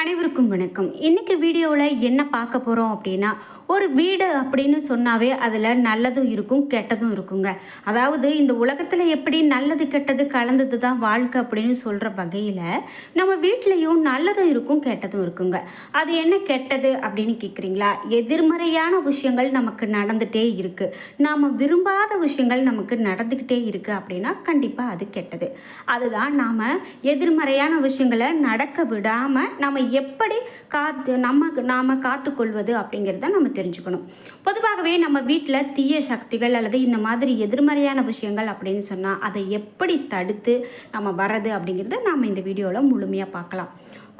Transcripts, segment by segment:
அனைவருக்கும் வணக்கம். இன்றைக்கி வீடியோவில் என்ன பார்க்க போகிறோம் அப்படின்னா ஒரு வீடு அப்படின்னு சொன்னாவே அதில் நல்லதும் இருக்கும் கெட்டதும் இருக்குங்க. அதாவது இந்த உலகத்தில் எப்படி நல்லது கெட்டது கலந்தது தான் வாழ்க்கை அப்படின்னு சொல்கிற வகையில் நம்ம வீட்லேயும் நல்லதும் இருக்கும் கெட்டதும் இருக்குங்க. அது என்ன கெட்டது அப்படின்னு கேட்குறீங்களா எதிர்மறையான விஷயங்கள் நமக்கு நடந்துகிட்டே இருக்குது நாம் விரும்பாத விஷயங்கள் நமக்கு நடந்துக்கிட்டே இருக்குது அப்படின்னா கண்டிப்பாக அது கெட்டது. அதுதான் நாம் எதிர்மறையான விஷயங்களை நடக்க விடாமல் நம்ம எப்படி காத்து நம்ம நாம் காத்துக்கொள்வது அப்படிங்கிறத நம்ம தெரிஞ்சுக்கணும். பொதுவாகவே நம்ம வீட்டில் தீய சக்திகள் அல்லது இந்த மாதிரி எதிர்மறையான விஷயங்கள் அப்படின்னு சொன்னால் அதை எப்படி தடுத்து நம்ம வர்றது அப்படிங்கிறத நாம் இந்த வீடியோவில் முழுமையாக பார்க்கலாம்.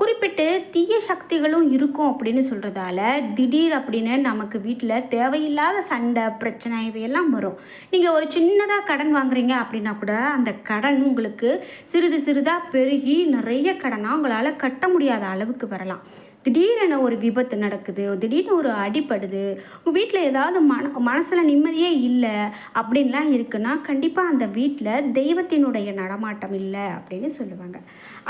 குறிப்பிட்டு தீய சக்திகளும் இருக்கும் அப்படின்னு சொல்கிறதால திடீர் அப்படின்னு நமக்கு வீட்டில் தேவையில்லாத சண்டை பிரச்சனை இவையெல்லாம் வரும். நீங்கள் ஒரு சின்னதாக கடன் வாங்குறீங்க அப்படின்னா கூட அந்த கடன் உங்களுக்கு சிறிது சிறிதாக பெருகி நிறைய கடனாக உங்களால் கட்ட முடியாத அளவுக்கு வரலாம். திடீரென ஒரு விபத்து நடக்குது திடீர்னு ஒரு அடிப்படுது உங்கள் வீட்டில் ஏதாவது மன மனசில் நிம்மதியே இல்லை அப்படின்லாம் இருக்குன்னா கண்டிப்பாக அந்த வீட்டில் தெய்வத்தினுடைய நடமாட்டம் இல்லை அப்படின்னு சொல்லுவாங்க.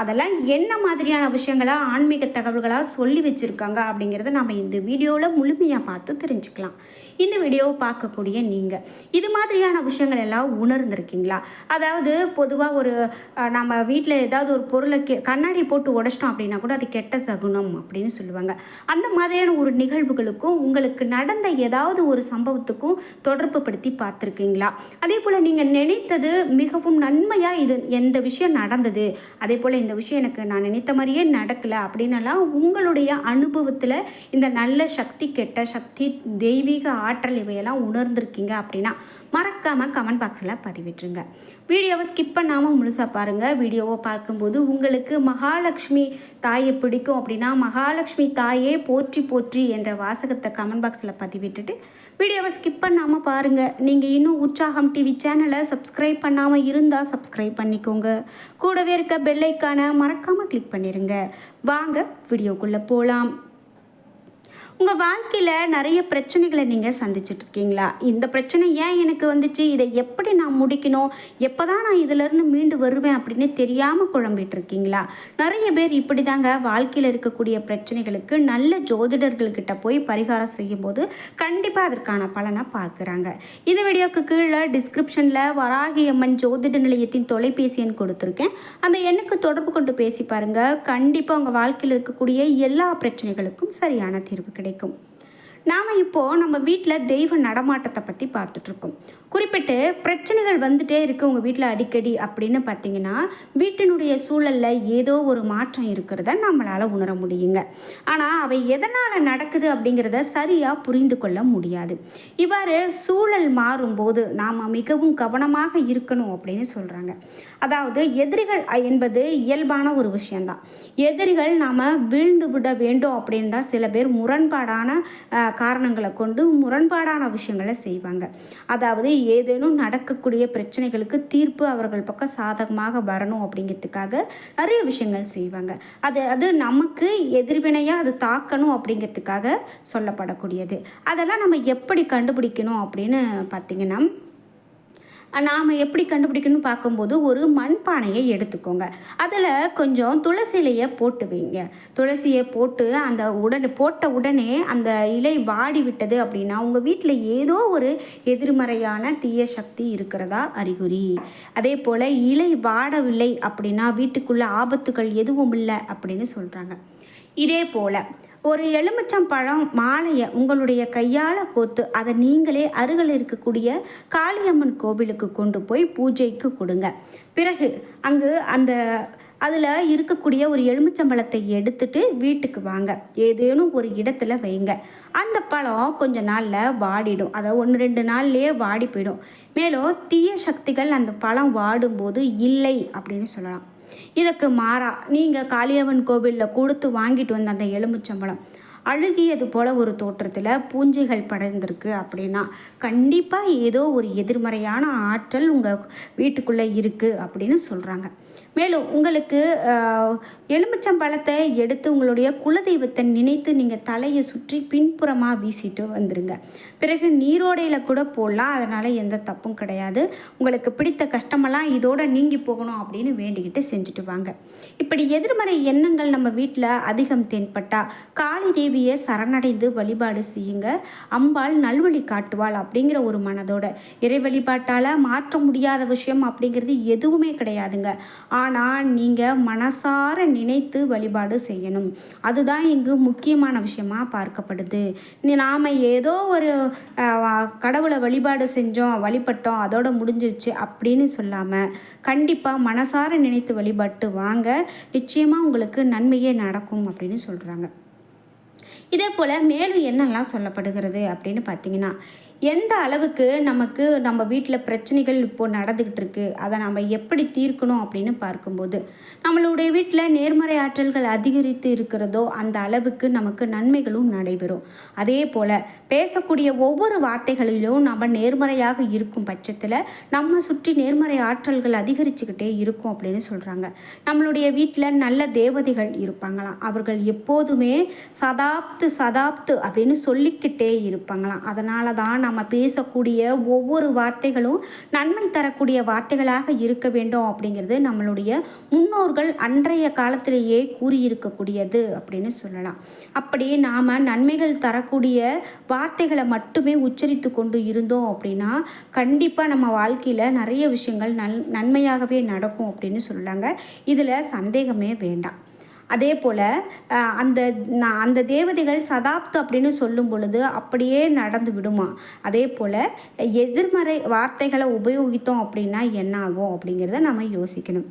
அதெல்லாம் என்ன மாதிரியான விஷயங்களா ஆன்மீக தகவல்களாக சொல்லி வச்சுருக்காங்க அப்படிங்கிறத நம்ம இந்த வீடியோவில் முழுமையாக பார்த்து தெரிஞ்சுக்கலாம். இந்த வீடியோவை பார்க்கக்கூடிய நீங்கள் இது மாதிரியான விஷயங்கள் எல்லாம் உணர்ந்திருக்கீங்களா? அதாவது பொதுவாக ஒரு நம்ம வீட்டில் ஏதாவது ஒரு பொருளை கே கண்ணாடி போட்டு உடச்சிட்டோம் அப்படின்னா கூட அது கெட்ட சகுனம் அப்படின்னு சொல்லுவாங்க. அந்த மாதிரியான ஒரு நிகழ்வுகளுக்கும் உங்களுக்கு நடந்த ஏதாவது ஒரு சம்பவத்துக்கும் தொடர்பு படுத்தி பார்த்துருக்கீங்களா? அதே போல் நீங்கள் நினைத்தது மிகவும் நன்மையாக இது எந்த விஷயம் நடந்தது? அதே போல் இந்த விஷயம் எனக்கு நான் நினைத்த மாதிரியே நடக்கலை அப்படின்னலாம் உங்களுடைய அனுபவத்தில் இந்த நல்ல சக்தி கெட்ட சக்தி தெய்வீக ஆற்றல் இவையெல்லாம் உணர்ந்திருக்கீங்க அப்படின்னா மறக்காமல் கமெண்ட் பாக்ஸில் பதிவிட்டுருங்க. வீடியோவை ஸ்கிப் பண்ணாமல் முழுசாக பாருங்கள் வீடியோவை பார்க்கும்போது உங்களுக்கு மகாலட்சுமி தாயை பிடிக்கும் அப்படின்னா மகாலட்சுமி தாயே போற்றி போற்றி என்ற வாசகத்தை கமெண்ட் பாக்ஸில் பதிவிட்டுட்டு வீடியோவை ஸ்கிப் பண்ணாமல் பாருங்கள் நீங்கள் இன்னும் உற்சாகம் டிவி சேனலை சப்ஸ்கிரைப் பண்ணாமல் இருந்தால் சப்ஸ்கிரைப் பண்ணிக்கோங்க. கூடவே இருக்க பெல்லைக்கான மறக்காமல் கிளிக் பண்ணிடுங்க வாங்க வீடியோக்குள்ளே போகலாம் உங்கள் வாழ்க்கையில் நிறைய பிரச்சனைகளை நீங்கள் சந்திச்சுட்டு இருக்கீங்களா? இந்த பிரச்சனை ஏன் எனக்கு வந்துச்சு? இதை எப்படி நான் முடிக்கணும்? எப்போ தான் நான் இதிலேருந்து மீண்டு வருவேன் அப்படின்னு தெரியாமல் குழம்பிட்டு இருக்கீங்களா? நிறைய பேர் இப்படி தாங்க வாழ்க்கையில் இருக்கக்கூடிய பிரச்சனைகளுக்கு நல்ல ஜோதிடர்கள்கிட்ட போய் பரிகாரம் செய்யும்போது கண்டிப்பாக அதற்கான பலனை பார்க்குறாங்க. இந்த வீடியோக்கு கீழே டிஸ்கிரிப்ஷனில் வராகி அம்மன் ஜோதிட நிலையத்தின் தொலைபேசி எண் கொடுத்துருக்கேன். அந்த எண்ணுக்கு தொடர்பு கொண்டு பேசி பாருங்கள் கண்டிப்பாக உங்கள் வாழ்க்கையில் இருக்கக்கூடிய எல்லா பிரச்சனைகளுக்கும் சரியான தீர்வு கிடைக்கும். நாம் இப்போது நம்ம வீட்டில் தெய்வ நடமாட்டத்தை பற்றி பார்த்துட்ருக்கோம். குறிப்பிட்டு பிரச்சனைகள் வந்துட்டே இருக்குது உங்கள் வீட்டில் அடிக்கடி அப்படின்னு பார்த்தீங்கன்னா வீட்டினுடைய சூழலில் ஏதோ ஒரு மாற்றம் இருக்கிறத நம்மளால் உணர முடியுங்க. ஆனால் அவை எதனால் நடக்குது அப்படிங்கிறத சரியாக புரிந்து கொள்ள முடியாது. இவ்வாறு சூழல் மாறும்போது நாம் மிகவும் கவனமாக இருக்கணும் அப்படின்னு சொல்கிறாங்க அதாவது எதிரிகள் என்பது இயல்பான ஒரு விஷயந்தான் எதிரிகள் நாம் வீழ்ந்து விட வேண்டும் அப்படின்னு தான் சில பேர் முரண்பாடான காரணங்களை கொண்டு முரண்பாடான விஷயங்களை செய்வாங்க. அதாவது ஏதேனும் நடக்கக்கூடிய பிரச்சனைகளுக்கு தீர்ப்பு அவர்கள் பக்கம் சாதகமாக வரணும் அப்படிங்கிறதுக்காக நிறைய விஷயங்கள் செய்வாங்க. அது அது நமக்கு எதிர்வினையாக அது தாக்கணும் அப்படிங்கிறதுக்காக சொல்லப்படக்கூடியது. அதெல்லாம் நம்ம எப்படி கண்டுபிடிக்கணும் அப்படின்னு பார்த்தீங்கன்னா நாம் எப்படி கண்டுபிடிக்கணும்னு பார்க்கும்போது ஒரு மண்பானையை எடுத்துக்கோங்க. அதில் கொஞ்சம் துளசி இலையை போட்டு வைங்க. துளசியை போட்டு அந்த உடனே போட்ட உடனே அந்த இலை வாடி விட்டது அப்படின்னா உங்கள் வீட்டில் ஏதோ ஒரு எதிர்மறையான தீய சக்தி இருக்கிறதா அறிகுறி. அதே போல் இலை வாடவில்லை அப்படின்னா வீட்டுக்குள்ளே ஆபத்துகள் எதுவும் இல்லை அப்படின்னு சொல்கிறாங்க இதே போல் ஒரு எலுமிச்சம்பழம் மாலையை உங்களுடைய கையால் கோர்த்து அதை நீங்களே அருகில் இருக்கக்கூடிய காளியம்மன் கோவிலுக்கு கொண்டு போய் பூஜைக்கு கொடுங்க. பிறகு அங்கு அந்த அதில் இருக்கக்கூடிய ஒரு எலுமிச்சம்பழத்தை எடுத்துட்டு வீட்டுக்கு வாங்க. ஏதேனும் ஒரு இடத்துல வைங்க. அந்த பழம் கொஞ்ச நாளில் வாடிடும். அதை ஒன்று ரெண்டு நாள்லேயே வாடி போயிடும். மேலும் தீய சக்திகள் அந்த பழம் வாடும்போது இல்லை அப்படின்னு சொல்லலாம். இதற்கு மாறா நீங்கள் காளியம்மன் கோவிலில் கொடுத்து வாங்கிட்டு வந்த அந்த எலுமிச்சம்பழம் அழுகியது போல் ஒரு தோற்றத்தில் பூஞ்சைகள் படர்ந்திருக்கு அப்படின்னா கண்டிப்பாக ஏதோ ஒரு எதிர்மறையான ஆற்றல் உங்கள் வீட்டுக்குள்ளே இருக்குது அப்படின்னு சொல்கிறாங்க மேலும் உங்களுக்கு எலுமிச்சம் எலுமிச்சம்பழத்தை எடுத்து உங்களுடைய குலதெய்வத்தை நினைத்து நீங்கள் தலையை சுற்றி பின்புறமாக வீசிட்டு வந்துடுங்க பிறகு நீரோடையில் கூட போடலாம். அதனால் எந்த தப்பும் கிடையாது. உங்களுக்கு பிடித்த கஷ்டமெல்லாம் இதோட நீங்கி போகணும் அப்படின்னு வேண்டிக்கிட்டு செஞ்சுட்டு வாங்க. இப்படி எதிர்மறை எண்ணங்கள் நம்ம வீட்டில் அதிகம் தென்பட்டால் காளி தேவியை சரணடைந்து வழிபாடு செய்யுங்க. அம்பாள் நல்வழி காட்டுவாள் அப்படிங்கிற ஒரு மனதோட இறை வழிபாட்டால் மாற்ற முடியாத விஷயம் அப்படிங்கிறது எதுவுமே கிடையாதுங்க. ஆனால் நீங்கள் மனசார நினைத்து வழிபாடு செய்யணும். அதுதான் இங்கு முக்கியமான விஷயமா பார்க்கப்படுது. நீ நாம் ஏதோ ஒரு கடவுளை வழிபாடு செஞ்சோம் வழிபட்டோம் அதோட முடிஞ்சிருச்சு அப்படின்னு சொல்லாமல் கண்டிப்பாக மனசார நினைத்து வழிபட்டு வாங்க. நிச்சயமாக உங்களுக்கு நன்மையே நடக்கும் அப்படின்னு சொல்கிறாங்க இதே போல் மேலும் என்னெல்லாம் சொல்லப்படுகிறது அப்படின்னு பார்த்தீங்கன்னா எந்த அளவுக்கு நமக்கு நம்ம வீட்டில் பிரச்சனைகள் இப்போது நடந்துக்கிட்டு இருக்கு அதை நம்ம எப்படி தீர்க்கணும் அப்படின்னு பார்க்கும்போது நம்மளுடைய வீட்டில் நேர்மறை ஆற்றல்கள் அதிகரித்து இருக்கிறதோ அந்த அளவுக்கு நமக்கு நன்மைகளும் நடைபெறும். அதே போல் பேசக்கூடிய ஒவ்வொரு வார்த்தைகளிலும் நம்ம நேர்மறையாக இருக்கும் பட்சத்தில் நம்ம சுற்றி நேர்மறை ஆற்றல்கள் அதிகரிச்சுக்கிட்டே இருக்கும் அப்படின்னு சொல்கிறாங்க நம்மளுடைய வீட்டில் நல்ல தேவதைகள் இருப்பாங்களாம். அவர்கள் எப்போதுமே சதாப்து சதாப்து அப்படின்னு சொல்லிக்கிட்டே இருப்பாங்களாம். அதனால தான் நம்ம பேசக்கூடிய ஒவ்வொரு வார்த்தைகளும் நன்மை தரக்கூடிய வார்த்தைகளாக இருக்க வேண்டும் அப்படிங்கிறது நம்மளுடைய முன்னோர்கள் அன்றைய காலத்திலேயே கூறியிருக்கக்கூடியது அப்படின்னு சொல்லலாம். அப்படியே நாம் நன்மைகள் தரக்கூடிய வார்த்தைகளை மட்டுமே உச்சரித்து கொண்டு இருந்தோம் அப்படின்னா கண்டிப்பாக நம்ம வாழ்க்கையில் நிறைய விஷயங்கள் நல் நன்மையாகவே நடக்கும் அப்படின்னு சொல்லாங்க இதில் சந்தேகமே வேண்டாம். அதே போல் அந்த அந்த தேவதைகள் சதாப்து அப்படின்னு சொல்லும் பொழுது அப்படியே நடந்து விடுமா? அதே போல் எதிர்மறை வார்த்தைகளை உபயோகித்தோம் அப்படின்னா என்ன ஆகும் அப்படிங்கிறத நம்ம யோசிக்கணும்.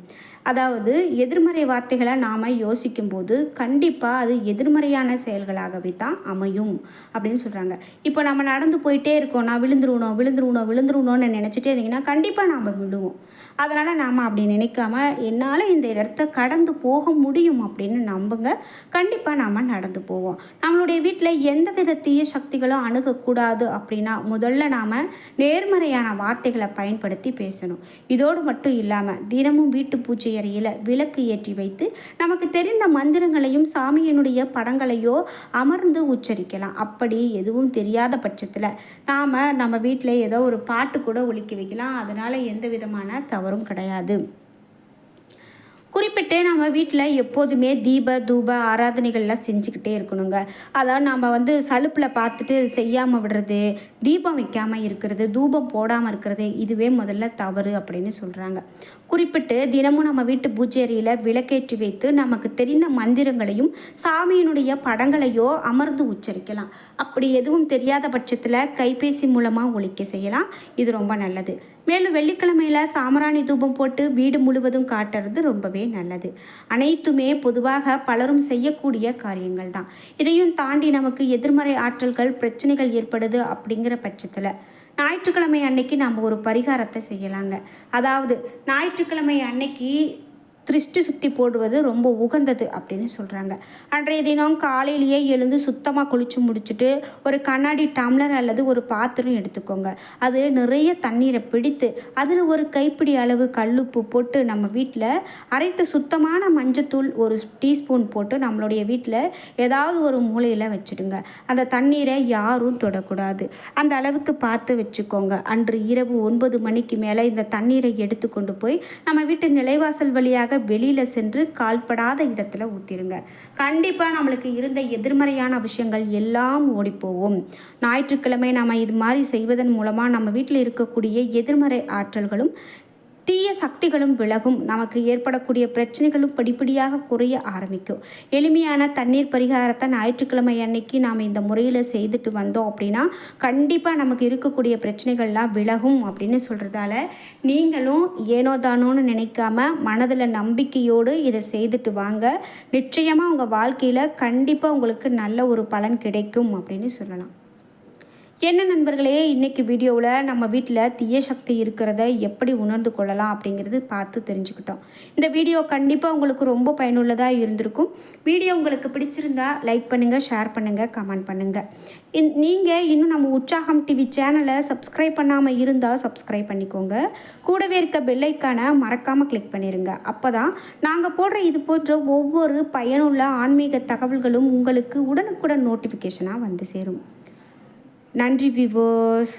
அதாவது எதிர்மறை வார்த்தைகளை நாம் யோசிக்கும்போது கண்டிப்பாக அது எதிர்மறையான செயல்களாகவே தான் அமையும் அப்படின்னு சொல்கிறாங்க இப்போ நம்ம நடந்து போயிட்டே இருக்கோம். நான் விழுந்துருவணும் விழுந்துருவணும் விழுந்துருவணும்னு நினச்சிட்டே இருந்தீங்கன்னா கண்டிப்பாக நாம் விழுவோம். அதனால் நாம் அப்படி நினைக்காம என்னால் இந்த இடத்த கடந்து போக முடியும் அப்படின்னு நம்புங்க. கண்டிப்பாக நாம் நடந்து போவோம். நம்மளுடைய வீட்டில் எந்த வித தீய சக்திகளும் அணுகக்கூடாது அப்படின்னா முதல்ல நாம் நேர்மறையான வார்த்தைகளை பயன்படுத்தி பேசணும். இதோடு மட்டும் இல்லாமல் தினமும் வீட்டு பூஜை அறையில் விளக்கு ஏற்றி வைத்து நமக்கு தெரிந்த மந்திரங்களையும் சாமியினுடைய படங்களையோ அமர்ந்து உச்சரிக்கலாம். அப்படி எதுவும் தெரியாத பட்சத்தில் நாம் நம்ம வீட்டில் ஏதோ ஒரு பாட்டு கூட ஒழிக்க வைக்கலாம். அதனால் எந்த விதமான தவறும் கிடையாது. குறிப்பிட்டு நம்ம வீட்டில் எப்போதுமே தீப தூப ஆராதனைகள்லாம் செஞ்சுக்கிட்டே இருக்கணுங்க. அதாவது நம்ம வந்து சலுப்பில் பார்த்துட்டு செய்யாமல் விடுறது தீபம் வைக்காமல் இருக்கிறது தூபம் போடாமல் இருக்கிறது இதுவே முதல்ல தவறு அப்படின்னு சொல்கிறாங்க குறிப்பிட்டு தினமும் நம்ம வீட்டு பூஜேரியில் விளக்கேற்றி வைத்து நமக்கு தெரிந்த மந்திரங்களையும் சாமியினுடைய படங்களையோ அமர்ந்து உச்சரிக்கலாம். அப்படி எதுவும் தெரியாத பட்சத்தில் கைபேசி மூலமாக ஒழிக்க செய்யலாம். இது ரொம்ப நல்லது. மேலும் வெள்ளிக்கிழமையில் சாமராணி தூபம் போட்டு வீடு முழுவதும் காட்டுறது ரொம்பவே நல்லது. அனைத்துமே பொதுவாக பலரும் செய்யக்கூடிய காரியங்கள் தான் இதையும் தாண்டி நமக்கு எதிர்மறை ஆற்றல்கள் பிரச்சனைகள் ஏற்படுது அப்படிங்கிற பட்சத்தில் ஞாயிற்றுக்கிழமை அன்னைக்கு நம்ம ஒரு பரிகாரத்தை செய்யலாங்க. அதாவது ஞாயிற்றுக்கிழமை அன்னைக்கு திருஷ்டி சுத்தி போடுவது ரொம்ப உகந்தது அப்படின்னு சொல்கிறாங்க அன்றைய தினம் காலையிலேயே எழுந்து சுத்தமாக குளிச்சு முடிச்சுட்டு ஒரு கண்ணாடி டம்ளர் அல்லது ஒரு பாத்திரம் எடுத்துக்கோங்க. அது நிறைய தண்ணீரை பிடித்து அதில் ஒரு கைப்பிடி அளவு கல்லுப்பு போட்டு நம்ம வீட்டில் அரைத்த சுத்தமான மஞ்சத்தூள் ஒரு டீஸ்பூன் போட்டு நம்மளுடைய வீட்டில் ஏதாவது ஒரு மூலையில் வச்சுடுங்க. அந்த தண்ணீரை யாரும் தொடக்கூடாது. அந்த அளவுக்கு பார்த்து வச்சுக்கோங்க. அன்று இரவு ஒன்பது மணிக்கு மேலே இந்த தண்ணீரை எடுத்து கொண்டு போய் நம்ம வீட்டு நிலைவாசல் வழியாக வெளியில் சென்று கால்படாத இடத்துல ஊற்றிருங்க கண்டிப்பாக நம்மளுக்கு இருந்த எதிர்மறையான விஷயங்கள் எல்லாம் ஓடிப்போகும். ஞாயிற்றுக்கிழமை நம்ம இது மாதிரி செய்வதன் மூலமாக நம்ம வீட்டில் இருக்கக்கூடிய எதிர்மறை ஆற்றல்களும் தீய சக்திகளும் விலகும். நமக்கு ஏற்படக்கூடிய பிரச்சனைகளும் படிப்படியாக குறைய ஆரம்பிக்கும். எளிமையான தண்ணீர் பரிகாரத்தை ஞாயிற்றுக்கிழமை அன்னைக்கு நாம் இந்த முறையில் செய்துட்டு வந்தோம் அப்படின்னா கண்டிப்பாக நமக்கு இருக்கக்கூடிய பிரச்சனைகள்லாம் விலகும் அப்படின்னு சொல்கிறதால நீங்களும் ஏனோ தானோன்னு நினைக்காம மனதில் நம்பிக்கையோடு இதை செய்துட்டு வாங்க. நிச்சயமாக உங்கள் வாழ்க்கையில் கண்டிப்பாக உங்களுக்கு நல்ல ஒரு பலன் கிடைக்கும் அப்படின்னு சொல்லலாம். என்ன நண்பர்களே இன்றைக்கி வீடியோவில் நம்ம வீட்டில் தீய சக்தி இருக்கிறத எப்படி உணர்ந்து கொள்ளலாம் அப்படிங்கிறது பார்த்து தெரிஞ்சுக்கிட்டோம். இந்த வீடியோ கண்டிப்பாக உங்களுக்கு ரொம்ப பயனுள்ளதாக இருந்திருக்கும். வீடியோ உங்களுக்கு பிடிச்சிருந்தா லைக் பண்ணுங்கள் ஷேர் பண்ணுங்கள் கமெண்ட் பண்ணுங்கள் இந் நீங்கள் இன்னும் நம்ம உற்சாகம் டிவி சேனலை சப்ஸ்கிரைப் பண்ணாமல் இருந்தால் சப்ஸ்கிரைப் பண்ணிக்கோங்க. கூடவே இருக்க பெல்லைக்கான மறக்காமல் கிளிக் பண்ணிடுங்க அப்போ தான் நாங்கள் போடுற இது போன்ற ஒவ்வொரு பயனுள்ள ஆன்மீக தகவல்களும் உங்களுக்கு உடனுக்குடன் நோட்டிஃபிகேஷனாக வந்து சேரும். நன்றி விவோஸ்